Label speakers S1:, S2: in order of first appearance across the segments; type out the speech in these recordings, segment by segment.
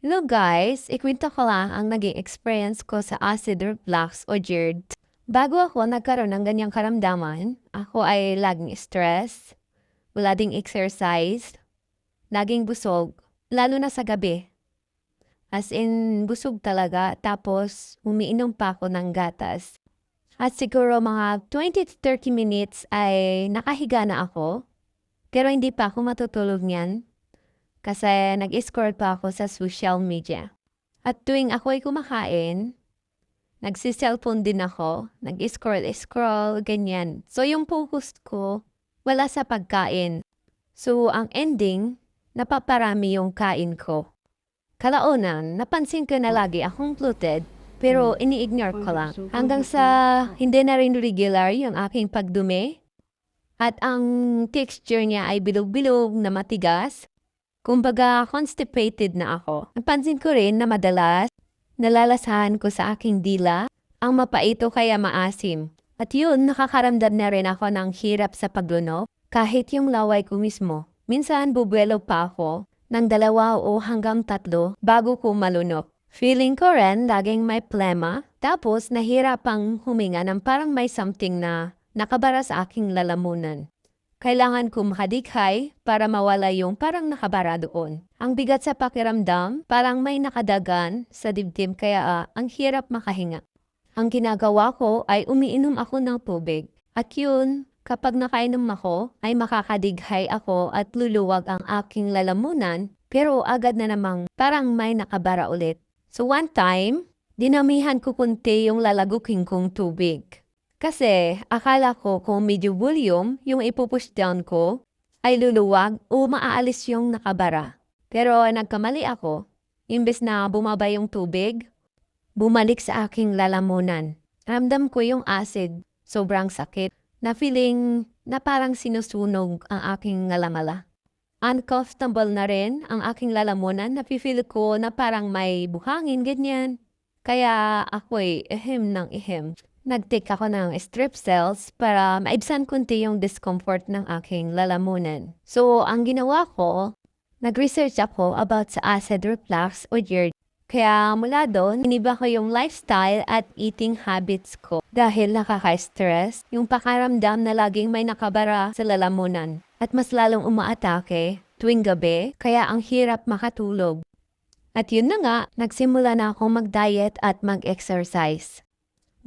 S1: Hello guys! Ikwento ko lang ang naging experience ko sa acid reflux o GERD. Bago ako nagkaroon ng ganyang karamdaman, ako ay laging stress, wala ding exercise, laging busog, lalo na sa gabi. As in, busog talaga, tapos umiinom pa ako ng gatas. At siguro mga 20 to 30 minutes ay nakahiga na ako, pero hindi pa ako matutulog niyan kasi nag-scroll pa ako sa social media. At tuwing ako ay kumakain, nagsiselfone din ako, nag-scroll-scroll, ganyan. So yung focus ko, wala sa pagkain. So ang ending, napaparami yung kain ko. Kalaunan, napansin ko na lagi akong bloated, pero ini-ignore ko lang. Hanggang sa hindi na rin regular yung aking pagdumi. At ang texture niya ay bilog-bilog na matigas. Kumbaga, constipated na ako. Napansin ko rin na madalas, nalalasahan ko sa aking dila, ang mapaito kaya maasim. At yun, nakakaramdam na rin ako ng hirap sa paglunok, kahit yung laway ko mismo. Minsan, bubuelo pa ako ng dalawa o hanggang tatlo bago ko malunok. Feeling ko rin laging may plema, tapos nahirapang huminga ng parang may something na nakabara sa aking lalamunan. Kailangan ko makadikhay para mawala yung parang nakabara doon. Ang bigat sa pakiramdam, parang may nakadagan sa dibdib kaya ah, ang hirap makahinga. Ang ginagawa ko ay umiinom ako ng tubig. At yun, kapag nakainom ako, ay makakadighay ako at luluwag ang aking lalamunan, pero agad na namang parang may nakabara ulit. So one time, dinamihan ko kunti yung lalaguking kong tubig. Kasi akala ko kung medyo volume yung ipupush down ko, ay luluwag o maaalis yung nakabara. Pero nagkamali ako. Imbes na bumaba yung tubig, bumalik sa aking lalamunan. Ramdam ko yung acid, sobrang sakit, na feeling na parang sinusunog ang aking ngalamala. Uncomfortable na rin ang aking lalamunan, napifeel ko na parang may buhangin, ganyan. Kaya ako'y ihim ng ihim. Nag-take ako ng strip cells para maibsan kunti yung discomfort ng aking lalamunan. So, ang ginawa ko, nag-research ako about sa acid reflux o GERD. Kaya mula doon, iniba ko yung lifestyle at eating habits ko. Dahil nakaka-stress, yung pakaramdam na laging may nakabara sa lalamunan. At mas lalong umaatake tuwing gabi, kaya ang hirap makatulog. At yun na nga, nagsimula na akong mag-diet at mag-exercise.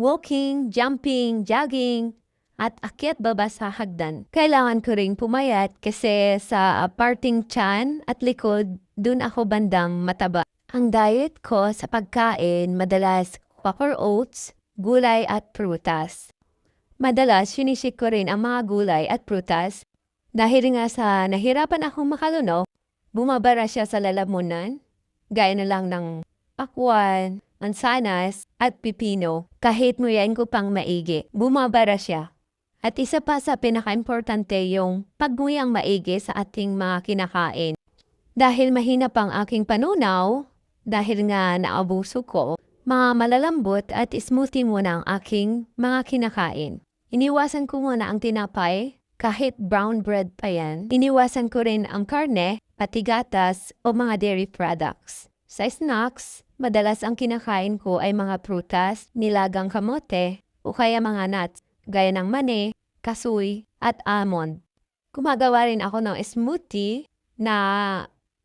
S1: Walking, jumping, jogging, at akyat baba sa hagdan. Kailangan ko ring pumayat kasi sa parting chan at likod, dun ako bandang mataba. Ang diet ko sa pagkain madalas quaker oats, gulay at prutas. Madalas sinisik ko rin ang mga gulay at prutas dahil nga sa nahirapan akong makalunok, bumabara siya sa lalamunan, gaya na lang ng pakwan, mansanas at pipino. Kahit nguyain ko pang maigi, bumabara siya. At isa pa sa pinaka-importante yung pagnuyang maigi sa ating mga kinakain. Dahil mahina pang aking panunaw, dahil nga naabuso ko, mga malalambot at smoothie muna ang aking mga kinakain. Iniwasan ko muna ang tinapay, kahit brown bread pa yan. Iniwasan ko rin ang karne, pati gatas o mga dairy products. Sa snacks, madalas ang kinakain ko ay mga prutas, nilagang kamote, o kaya mga nuts, gaya ng mani, kasoy, at almond. Gumagawa rin ako ng smoothie na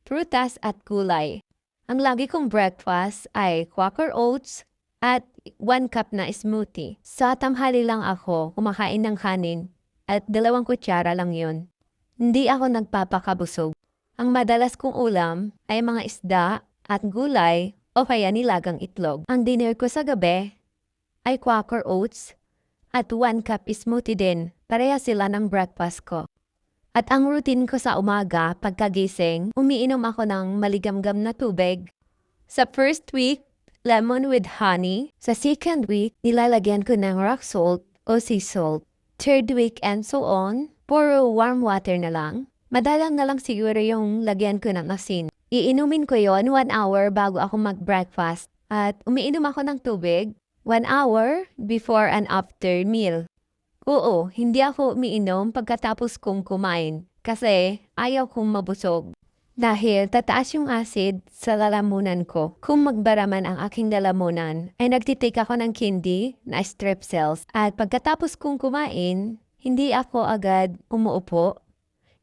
S1: prutas at gulay. Ang lagi kong breakfast ay Quaker Oats at 1 cup na smoothie. Sa tamhali lang ako kumakain ng kanin at dalawang kutsara lang yun. Hindi ako nagpapakabusog. Ang madalas kong ulam ay mga isda at gulay o kaya nilagang itlog. Ang dinner ko sa gabi ay Quaker Oats at 1 cup smoothie din. Pareha sila ng breakfast ko. At ang routine ko sa umaga, pagkagising, umiinom ako ng maligamgam na tubig. Sa first week, lemon with honey. Sa second week, nilalagyan ko ng rock salt o sea salt. Third week and so on, puro warm water na lang. Madalang na lang siguro yung lagyan ko ng asin. Iinumin ko yon one hour bago ako mag-breakfast. At umiinom ako ng tubig one hour before and after meal. Oo, hindi ako umiinom pagkatapos kong kumain kasi ayaw kong mabusog. Dahil tataas yung acid sa lalamunan ko. Kung magbara man ang aking lalamunan, ay nagtitake ako ng candy na strep cells. At pagkatapos kong kumain, hindi ako agad umuupo.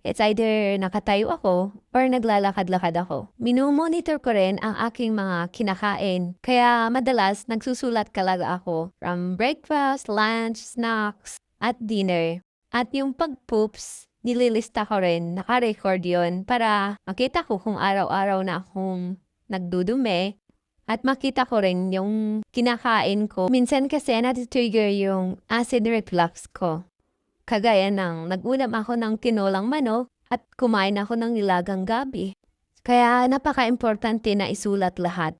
S1: It's either nakatayo ako or naglalakad-lakad ako. Minumonitor ko rin ang aking mga kinakain. Kaya madalas nagsusulat talaga ako from breakfast, lunch, snacks, at dinner. At yung pag-poops, nililista ko rin, naka-record yun para makita ko kung araw-araw na akong nagdudumi at makita ko rin yung kinakain ko. Minsan kasi natitrigger yung acid reflux ko. Kagaya ng nagulam ako ng tinolang manok at kumain ako ng nilagang gabi. Kaya napaka-importante na isulat lahat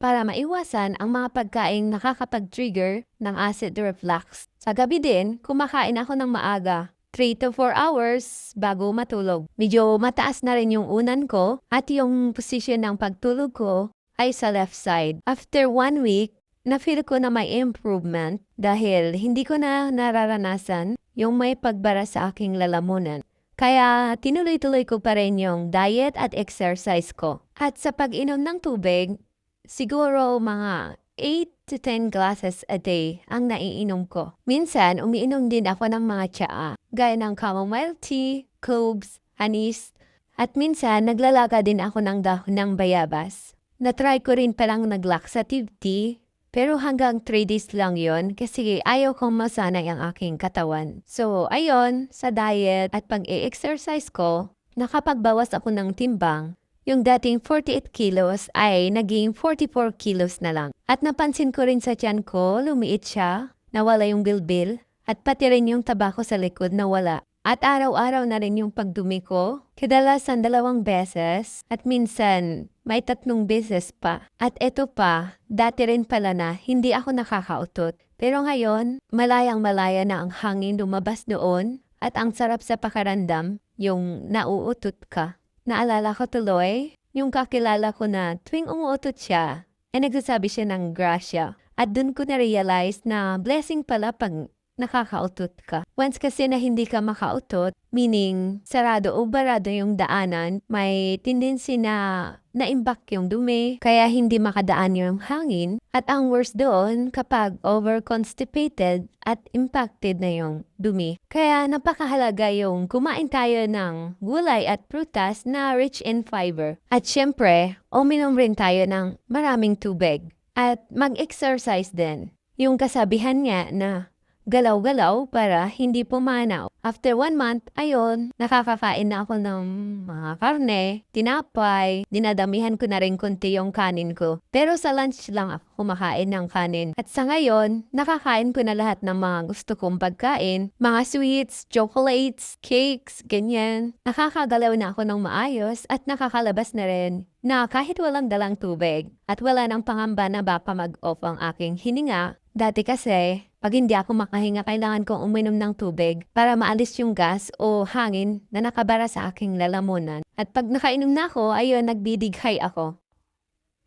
S1: para maiwasan ang mga pagkaing nakakapag-trigger ng acid reflux. Sa gabi din, kumakain ako ng maaga. 3 to 4 hours bago matulog. Medyo mataas na rin yung unan ko at yung position ng pagtulog ko ay sa left side. After one week, na-feel ko na may improvement dahil hindi ko na nararanasan yung may pagbara sa aking lalamunan. Kaya tinuloy-tuloy ko pa rin yung diet at exercise ko. At sa pag-inom ng tubig, siguro mga 8 to 10 glasses a day ang naiinom ko. Minsan, umiinom din ako ng mga tsaa, gaya ng chamomile tea, cloves, anis, at minsan naglalaga din ako ng dahon ng bayabas. Natry ko rin palang nag-laxative tea, pero hanggang 3 days lang yon kasi ayaw kong masanay ang aking katawan. So, ayon, sa diet at pag-e-exercise ko, nakapagbawas ako ng timbang yung dating 48 kilos ay naging 44 kilos na lang. At napansin ko rin sa tiyan ko, lumiit siya, nawala yung bilbil, at pati rin yung tabako sa likod nawala. At araw-araw na rin yung pagdumi ko, kadalasan dalawang beses, at minsan may tatlong beses pa. At eto pa, dati rin pala na hindi ako nakakautot. Pero ngayon, malayang malaya na ang hangin lumabas doon, at ang sarap sa pakarandam, yung nauutot ka. Naalala ko tuloy, yung kakilala ko na tuwing umuutot siya, ay nagsasabi siya ng grasya. At dun ko na-realize na blessing pala pag nakakautot ka. Once kasi na hindi ka makautot, meaning sarado o barado yung daanan, may tendency na naimbak yung dumi, kaya hindi makadaan yung hangin. At ang worst doon kapag over-constipated at impacted na yung dumi. Kaya napakahalaga yung kumain tayo ng gulay at prutas na rich in fiber. At syempre, uminom rin tayo ng maraming tubig. At mag-exercise din. Yung kasabihan niya na galaw-galaw para hindi pumanaw. After one month, ayon, nakakakain na ako ng mga karne, tinapay, dinadamihan ko na rin konti yung kanin ko. Pero sa lunch lang ako kumakain ng kanin. At sa ngayon, nakakain ko na lahat ng mga gusto kong pagkain. Mga sweets, chocolates, cakes, ganyan. Nakakagalaw na ako ng maayos at nakakalabas na rin na kahit walang dalang tubig at wala nang pangamba na baka mag-off ang aking hininga, Dati kasi, pag hindi ako makahinga, kailangan kong uminom ng tubig para maalis yung gas o hangin na nakabara sa aking lalamunan. At pag nakainom na ako, ayun, nagbidighay ako.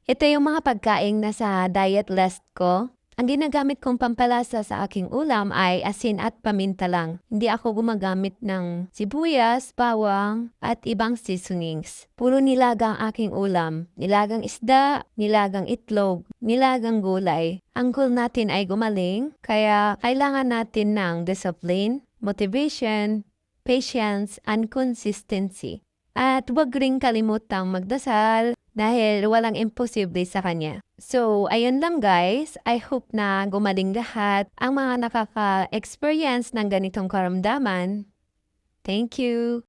S1: Ito yung mga pagkain na sa diet list ko. Ang ginagamit kong pampalasa sa aking ulam ay asin at paminta lang. Hindi ako gumagamit ng sibuyas, bawang, at ibang seasonings. Puro nilagang aking ulam. Nilagang isda, nilagang itlog, nilagang gulay. Ang goal natin ay gumaling, kaya kailangan natin ng discipline, motivation, patience, and consistency. At huwag ring kalimutang magdasal dahil walang imposible sa kanya. So, ayun lang guys. I hope na gumaling lahat ang mga nakaka-experience ng ganitong karamdaman. Thank you!